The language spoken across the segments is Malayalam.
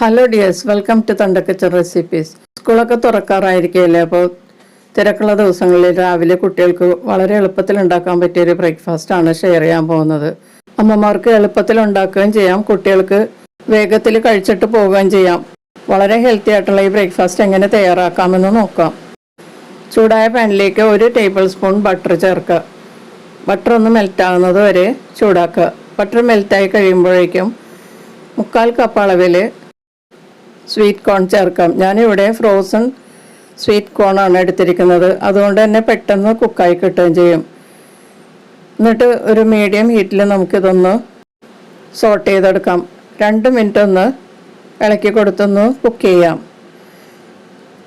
Hello dears welcome to Thandakkachan recipes സ്കൂളൊക്കെ തുറക്കാറായിരിക്കുകയല്ലേ? അപ്പോൾ തിരക്കുള്ള ദിവസങ്ങളിൽ രാവിലെ കുട്ടികൾക്ക് വളരെ എളുപ്പത്തിൽ ഉണ്ടാക്കാൻ പറ്റിയ ഒരു ബ്രേക്ക്ഫാസ്റ്റ് ആണ് ഷെയർ ചെയ്യാൻ പോകുന്നത്. അമ്മമാർക്ക് എളുപ്പത്തിൽ ഉണ്ടാക്കുകയും ചെയ്യാം. കുട്ടികൾക്ക് വേഗത്തിൽ കഴിച്ചിട്ട് പോവുകയും ചെയ്യാം. വളരെ ഹെൽത്തി ആയിട്ടുള്ള ഈ ബ്രേക്ക്ഫാസ്റ്റ് എങ്ങനെ തയ്യാറാക്കാമെന്ന് നോക്കാം. ചൂടായ പാനിലേക്ക് ഒരു ടേബിൾ സ്പൂൺ ബട്ടർ ചേർക്കുക. ബട്ടർ ഒന്ന് മെൽറ്റ് ആകുന്നത് വരെ ചൂടാക്കുക. ബട്ടർ മെൽറ്റായി കഴിയുമ്പോഴേക്കും മുക്കാൽ കപ്പ് അളവിൽ സ്വീറ്റ് കോൺ ചേർക്കാം. ഞാനിവിടെ ഫ്രോസൺ സ്വീറ്റ് കോൺ ആണ് എടുത്തിരിക്കുന്നത്. അതുകൊണ്ട് തന്നെ പെട്ടെന്ന് കുക്കായി കിട്ടുകയും ചെയ്യും. എന്നിട്ട് ഒരു മീഡിയം ഹീറ്റിൽ നമുക്കിതൊന്ന് സോട്ട് ചെയ്തെടുക്കാം. രണ്ട് മിനിറ്റ് ഒന്ന് ഇളക്കി കൊടുത്തൊന്ന് കുക്ക് ചെയ്യാം.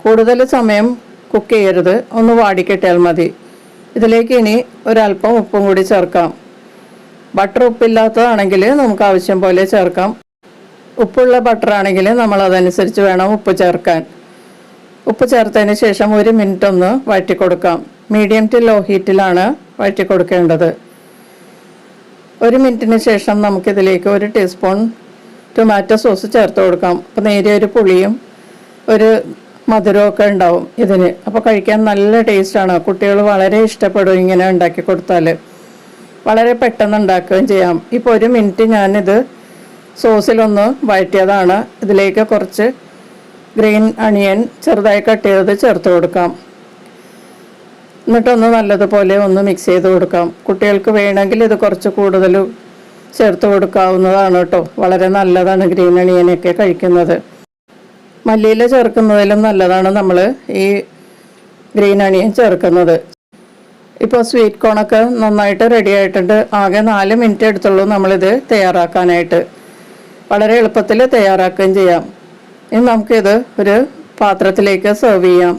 കൂടുതൽ സമയം കുക്ക് ചെയ്യരുത്. ഒന്ന് വാടിക്കിട്ടിയാൽ മതി. ഇതിലേക്ക് ഇനി ഒരല്പം ഉപ്പും കൂടി ചേർക്കാം. ബട്ടർ ഉപ്പില്ലാത്തതാണെങ്കിൽ നമുക്ക് ആവശ്യം പോലെ ചേർക്കാം. ഉപ്പുള്ള ബട്ടർ ആണെങ്കിൽ നമ്മൾ അതനുസരിച്ച് വേണം ഉപ്പ് ചേർക്കാൻ. ഉപ്പ് ചേർത്തതിന് ശേഷം ഒരു മിനിറ്റ് ഒന്ന് വഴറ്റി കൊടുക്കാം മീഡിയം ടു ലോ ഹീറ്റിലാണ് വഴറ്റി കൊടുക്കേണ്ടത് ഒരു മിനിറ്റിന് ശേഷം നമുക്കിതിലേക്ക് ഒരു ടീസ്പൂൺ ടൊമാറ്റോ സോസ് ചേർത്ത് കൊടുക്കാം. അപ്പോൾ നേരിയ ഒരു പുളിയും ഒരു മധുരമൊക്കെ ഉണ്ടാവും ഇതിന്. അപ്പോൾ കഴിക്കാൻ നല്ല ടേസ്റ്റാണ്. കുട്ടികൾ വളരെ ഇഷ്ടപ്പെടും ഇങ്ങനെ ഉണ്ടാക്കി കൊടുത്താൽ വളരെ പെട്ടെന്ന് ഉണ്ടാക്കുകയും ചെയ്യാം. ഇപ്പോൾ ഒരു മിനിറ്റ് ഞാനിത് സോസിലൊന്ന് വഴറ്റിയതാണ്. ഇതിലേക്ക് കുറച്ച് ഗ്രീൻ അണിയൻ ചെറുതായി കട്ട് ചെയ്തത് ചേർത്ത് കൊടുക്കാം. എന്നിട്ടൊന്ന് നല്ലതുപോലെ ഒന്ന് മിക്സ് ചെയ്ത് കൊടുക്കാം. കുട്ടികൾക്ക് വേണമെങ്കിൽ ഇത് കുറച്ച് കൂടുതൽ ചേർത്ത് കൊടുക്കാവുന്നതാണ് കേട്ടോ. വളരെ നല്ലതാണ് ഗ്രീൻ അണിയനൊക്കെ കഴിക്കുന്നത്. മല്ലിയില ചേർക്കുന്നതിലും നല്ലതാണ് നമ്മൾ ഈ ഗ്രീൻ അണിയൻ ചേർക്കുന്നത്. ഇപ്പോൾ സ്വീറ്റ് കോണൊക്കെ നന്നായിട്ട് റെഡി ആയിട്ടുണ്ട്. ആകെ നാല് മിനിറ്റ് എടുത്തുള്ളൂ നമ്മളിത് തയ്യാറാക്കാനായിട്ട്. വളരെ എളുപ്പത്തിൽ തയ്യാറാക്കുകയും ചെയ്യാം. ഇനി നമുക്കിത് ഒരു പാത്രത്തിലേക്ക് സെർവ് ചെയ്യാം.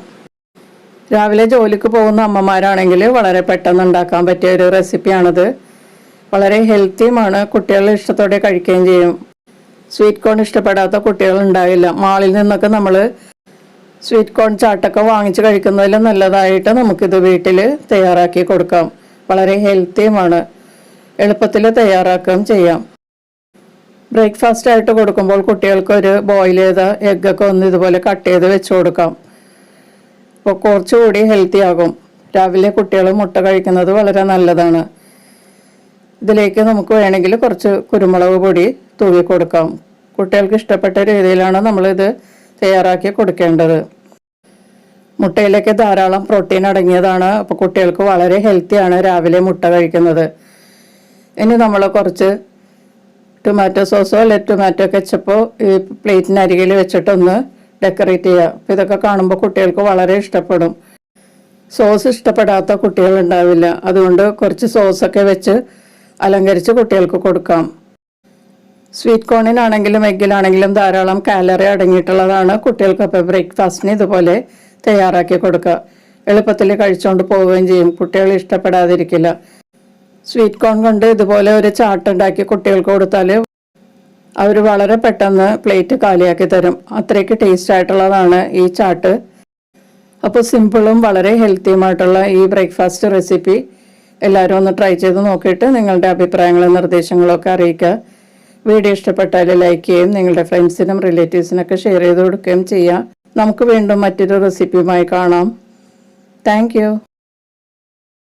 രാവിലെ ജോലിക്ക് പോകുന്ന അമ്മമാരാണെങ്കിൽ വളരെ പെട്ടെന്ന് ഉണ്ടാക്കാൻ പറ്റിയ ഒരു റെസിപ്പിയാണിത് വളരെ ഹെൽത്തിയുമാണ് കുട്ടികൾ ഇഷ്ടത്തോടെ കഴിക്കുകയും ചെയ്യും. സ്വീറ്റ് കോൺ ഇഷ്ടപ്പെടാത്ത കുട്ടികൾ ഉണ്ടാവില്ല. മാളിൽ നിന്നൊക്കെ നമ്മൾ സ്വീറ്റ് കോൺ ചാട്ടൊക്കെ വാങ്ങിച്ച് കഴിക്കുന്നതിൽ നല്ലതായിട്ട് നമുക്കിത് വീട്ടിൽ തയ്യാറാക്കി കൊടുക്കാം. വളരെ ഹെൽത്തിയുമാണ് എളുപ്പത്തിൽ തയ്യാറാക്കുകയും ചെയ്യാം. ബ്രേക്ക്ഫാസ്റ്റ് ആയിട്ട് കൊടുക്കുമ്പോൾ കുട്ടികൾക്ക് ഒരു ബോയിൽ ചെയ്ത എഗ്ഗൊക്കെ ഒന്ന് ഇതുപോലെ കട്ട് ചെയ്ത് വെച്ച് കൊടുക്കാം. അപ്പോൾ കുറച്ചുകൂടി ഹെൽത്തി ആകും. രാവിലെ കുട്ടികൾ മുട്ട കഴിക്കുന്നത് വളരെ നല്ലതാണ്. ഇതിലേക്ക് നമുക്ക് വേണമെങ്കിൽ കുറച്ച് കുരുമുളക് പൊടി തൂവി കൊടുക്കാം. കുട്ടികൾക്ക് ഇഷ്ടപ്പെട്ട രീതിയിലാണ് നമ്മളിത് തയ്യാറാക്കി കൊടുക്കേണ്ടത്. മുട്ടയിലേക്ക് ധാരാളം പ്രോട്ടീൻ അടങ്ങിയതാണ്. അപ്പോൾ കുട്ടികൾക്ക് വളരെ ഹെൽത്തിയാണ് രാവിലെ മുട്ട കഴിക്കുന്നത്. ഇനി നമ്മൾ കുറച്ച് ടൊമാറ്റോ സോസോ അല്ലെ ടൊമാറ്റോ കെച്ചപ്പോ ഈ പ്ലേറ്റിനരികിൽ വെച്ചിട്ടൊന്ന് ഡെക്കറേറ്റ് ചെയ്യുക അപ്പം ഇതൊക്കെ കാണുമ്പോൾ കുട്ടികൾക്ക് വളരെ ഇഷ്ടപ്പെടും. സോസ് ഇഷ്ടപ്പെടാത്ത കുട്ടികൾ ഉണ്ടാവില്ല. അതുകൊണ്ട് കുറച്ച് സോസൊക്കെ വെച്ച് അലങ്കരിച്ച് കുട്ടികൾക്ക് കൊടുക്കാം. സ്വീറ്റ് കോണിനാണെങ്കിലും എഗ്ഗിലാണെങ്കിലും ധാരാളം കാലറി അടങ്ങിയിട്ടുള്ളതാണ് കുട്ടികൾക്ക് അപ്പോൾ ബ്രേക്ക്ഫാസ്റ്റിന് ഇതുപോലെ തയ്യാറാക്കി കൊടുക്കുക. എളുപ്പത്തിൽ കഴിച്ചുകൊണ്ട് പോവുകയും ചെയ്യും. കുട്ടികൾ ഇഷ്ടപ്പെടാതിരിക്കില്ല. സ്വീറ്റ് കോൺ കൊണ്ട് ഇതുപോലെ ഒരു ചാട്ട് ഉണ്ടാക്കി കുട്ടികൾക്ക് കൊടുത്താൽ അവർ വളരെ പെട്ടെന്ന് പ്ലേറ്റ് കാലിയാക്കി തരും. അത്രയ്ക്ക് ടേസ്റ്റ് ആയിട്ടുള്ളതാണ് ഈ ചാട്ട്. അപ്പോൾ സിമ്പിളും വളരെ ഹെൽത്തിയുമായിട്ടുള്ള ഈ ബ്രേക്ക്ഫാസ്റ്റ് റെസിപ്പി എല്ലാവരും ഒന്ന് ട്രൈ ചെയ്ത് നോക്കിയിട്ട് നിങ്ങളുടെ അഭിപ്രായങ്ങളും നിർദ്ദേശങ്ങളും ഒക്കെ അറിയിക്കുക. വീഡിയോ ഇഷ്ടപ്പെട്ടാൽ ലൈക്ക് ചെയ്യും നിങ്ങളുടെ ഫ്രണ്ട്സിനും റിലേറ്റീവ്സിനൊക്കെ ഷെയർ ചെയ്ത് കൊടുക്കുകയും ചെയ്യാം. നമുക്ക് വീണ്ടും മറ്റൊരു റെസിപ്പിയുമായി കാണാം. താങ്ക്